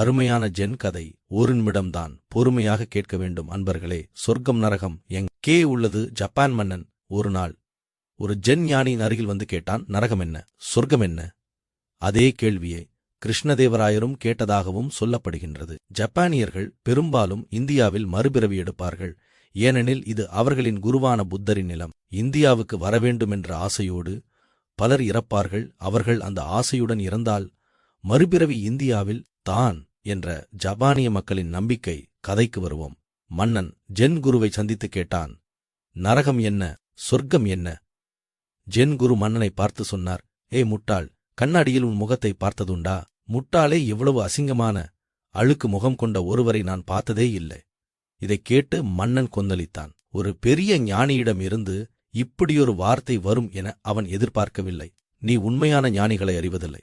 அருமையான ஜென் கதை ஒரு நிமிடம்தான் பொறுமையாக கேட்க வேண்டும் அன்பர்களே சொர்க்கம் நரகம் எங்கே உள்ளது ஜப்பான் மன்னன். ஒரு நாள் ஒரு ஜென் ஞானியின் அருகில் வந்து கேட்டான் நரகம் என்ன? சொர்க்கம் என்ன? அதே கேள்வியை கிருஷ்ணதேவராயரும் கேட்டதாகவும் சொல்லப்படுகின்றது. ஜப்பானியர்கள் பெரும்பாலும் இந்தியாவில் மறுபிறவி எடுப்பார்கள். ஏனெனில் இது அவர்களின் குருவான புத்தரின் நிலம். இந்தியாவுக்கு வரவேண்டுமென்ற ஆசையோடு பலர் இறப்பார்கள். அவர்கள் அந்த ஆசையுடன் இறந்தால் மறுபிறவி இந்தியாவில் தான் என்ற ஜப்பானிய மக்களின் நம்பிக்கை கதைக்கு வருவோம். மன்னன் ஜென் குருவை சந்தித்து கேட்டான் நரகம் என்ன? சொர்க்கம் என்ன? ஜென் குரு மன்னனை பார்த்து சொன்னார் ஏ முட்டாள் கண்ணாடியில் உன் முகத்தை பார்த்ததுண்டா? முட்டாளே இவ்வளவு அசிங்கமான அழுக்கு முகம் கொண்ட ஒருவரை நான் பார்த்ததே இல்லை. இதைக் கேட்டு மன்னன் கொந்தளித்தான். ஒரு பெரிய ஞானியிடம் இருந்து இப்படியொரு வார்த்தை வரும் என அவன் எதிர்பார்க்கவில்லை. நீ உண்மையான ஞானிகளை அறிவதில்லை.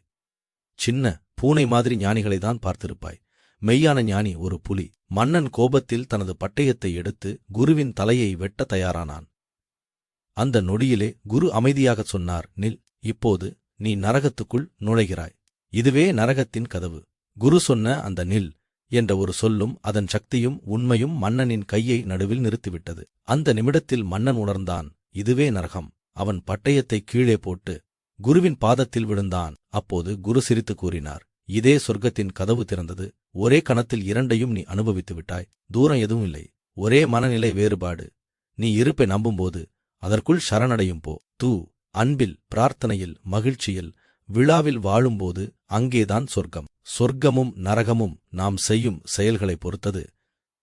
சின்ன பூனை மாதிரி ஞானிகளை தான் பார்த்திருப்பாய். மெய்யான ஞானி ஒரு புலி. மன்னன் கோபத்தில் தனது பட்டயத்தை எடுத்து குருவின் தலையை வெட்ட தயாரானான். அந்த நொடியிலே குரு அமைதியாகச் சொன்னார் நில் இப்போது நீ நரகத்துக்குள் நுழைகிறாய். இதுவே நரகத்தின் கதவு. குரு சொன்ன அந்த நில் என்ற ஒரு சொல்லும் அதன் சக்தியும் உண்மையும் மன்னனின் கையை நடுவில் நிறுத்திவிட்டது. அந்த நிமிடத்தில் மன்னன் உணர்ந்தான் இதுவே நரகம். அவன் பட்டயத்தை கீழே போட்டு குருவின் பாதத்தில் விழுந்தான். அப்போது குரு சிரித்து கூறினார் இதே சொர்க்கத்தின் கதவு திறந்தது. ஒரே கணத்தில் இரண்டையும் நீ அனுபவித்து விட்டாய். தூரம் எதுவும் இல்லை. ஒரே மனநிலை வேறுபாடு. நீ இருப்பை நம்பும்போது அதற்குள் சரணடையும் போ. தூ. அன்பில் பிரார்த்தனையில் மகிழ்ச்சியில் விழாவில் வாழும்போது அங்கேதான் சொர்க்கம். சொர்க்கமும் நரகமும் நாம் செய்யும் செயல்களைப் பொறுத்தது.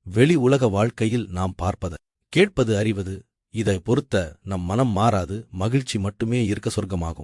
வெளி உலக வாழ்க்கையில் நாம் பார்ப்பத. கேட்பது அறிவது இதை பொறுத்த நம் மனம் மாறாது. மகிழ்ச்சி மட்டுமே இருக்க சொர்க்கமாகும்.